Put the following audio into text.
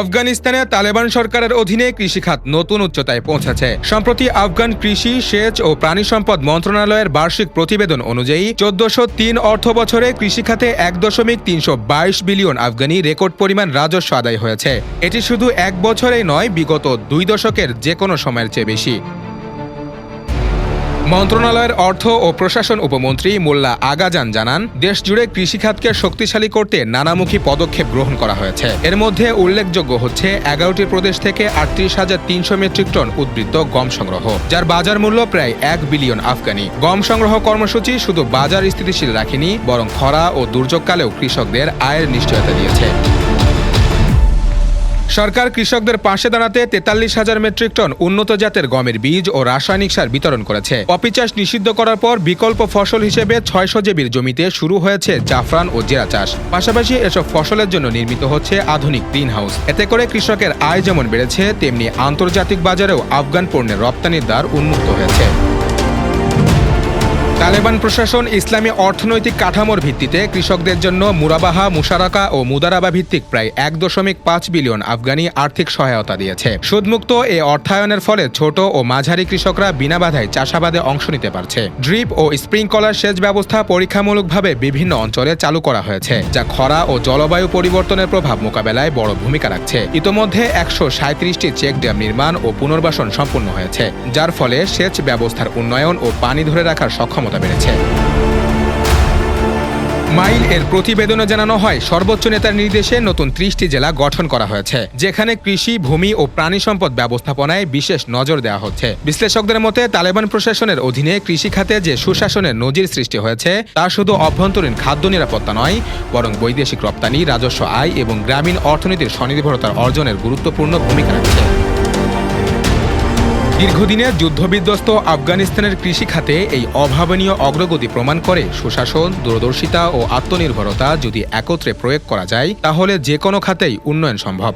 আফগানিস্তানে তালেবান সরকারের অধীনে কৃষিখাত নতুন উচ্চতায় পৌঁছেছে। সম্প্রতি আফগান কৃষি, সেচ ও প্রাণী সম্পদ মন্ত্রণালয়ের বার্ষিক প্রতিবেদন অনুযায়ী চোদ্দশো তিন অর্থ বছরে কৃষিখাতে এক দশমিক তিনশো বাইশ বিলিয়ন আফগানি রেকর্ড পরিমাণ রাজস্ব আদায় হয়েছে। এটি শুধু এক বছরেই নয়, বিগত দুই দশকের যে কোনো সময়ের চেয়ে বেশি। মন্ত্রণালয়ের অর্থ ও প্রশাসন উপমন্ত্রী মোল্লা আগাজান জানান দেশ জুড়ে কৃষিখাতকে শক্তিশালী করতে নানামুখী পদক্ষেপ গ্রহণ করা হয়েছে। এর মধ্যে উল্লেখযোগ্য হচ্ছে, এগারোটি প্রদেশ থেকে আটত্রিশ হাজার তিনশো মেট্রিক টন উদ্বৃত্ত গম সংগ্রহ, যার বাজার মূল্য প্রায় এক বিলিয়ন আফগানি। গম সংগ্রহ কর্মসূচি শুধু বাজার স্থিতিশীল রাখেনি, বরং খরা ও দুর্যোগকালেও কৃষকদের আয়ের নিশ্চয়তা দিয়েছে। সরকার কৃষকদের পাশে দাঁড়াতে তেতাল্লিশ হাজার মেট্রিক টন উন্নত জাতের গমের বীজ ও রাসায়নিক সার বিতরণ করেছে। পপি চাষ নিষিদ্ধ করার পর বিকল্প ফসল হিসেবে ছয়শো জেবির জমিতে শুরু হয়েছে জাফরান ও জিরা চাষ। পাশাপাশি এসব ফসলের জন্য নির্মিত হচ্ছে আধুনিক গ্রিন হাউস এতে করে কৃষকের আয় যেমন বেড়েছে, তেমনি আন্তর্জাতিক বাজারেও আফগান পণ্যের রপ্তানির দ্বার উন্মুক্ত হয়েছে। তালেবান প্রশাসন ইসলামী অর্থনৈতিক কাঠামোর ভিত্তিতে কৃষকদের জন্য মুরাবাহা, মুশারাকা ও মুদারাবা ভিত্তিক প্রায় এক দশমিক পাঁচ বিলিয়ন আফগানি আর্থিক সহায়তা দিয়েছে। সুদমুক্ত এ অর্থায়নের ফলে ছোট ও মাঝারি কৃষকরা বিনা বাধায় চাষাবাদে অংশ নিতে পারছে। ড্রিপ ও স্প্রিংকলার সেচ ব্যবস্থা পরীক্ষামূলকভাবে বিভিন্ন অঞ্চলে চালু করা হয়েছে, যা খরা ও জলবায়ু পরিবর্তনের প্রভাব মোকাবেলায় বড় ভূমিকা রাখছে। ইতোমধ্যে একশো সাঁত্রিশটি চেক ড্যাম নির্মাণ ও পুনর্বাসন সম্পূর্ণ হয়েছে, যার ফলে সেচ ব্যবস্থার উন্নয়ন ও পানি ধরে রাখার সক্ষমতা বেড়েছে। মাইল এর প্রতিবেদনে জানানো হয়, সর্বোচ্চ নেতার নির্দেশে নতুন ত্রিশটি জেলা গঠন করা হয়েছে, যেখানে কৃষি, ভূমি ও প্রাণী সম্পদ ব্যবস্থাপনায় বিশেষ নজর দেওয়া হচ্ছে। বিশ্লেষকদের মতে, তালেবান প্রশাসনের অধীনে কৃষি খাতে যে সুশাসনের নজির সৃষ্টি হয়েছে, তা শুধু অভ্যন্তরীণ খাদ্য নিরাপত্তা নয়, বরং বৈদেশিক রপ্তানি, রাজস্ব আয় এবং গ্রামীণ অর্থনীতির স্বনির্ভরতার অর্জনের গুরুত্বপূর্ণ ভূমিকা রাখছে। দীর্ঘদিনের যুদ্ধবিধ্বস্ত আফগানিস্তানের কৃষি খাতে এই অভাবনীয় অগ্রগতি প্রমাণ করে, সুশাসন, দূরদর্শিতা ও আত্মনির্ভরতা যদি একত্রে প্রয়োগ করা যায়, তাহলে যে কোনো খাতেই উন্নয়ন সম্ভব।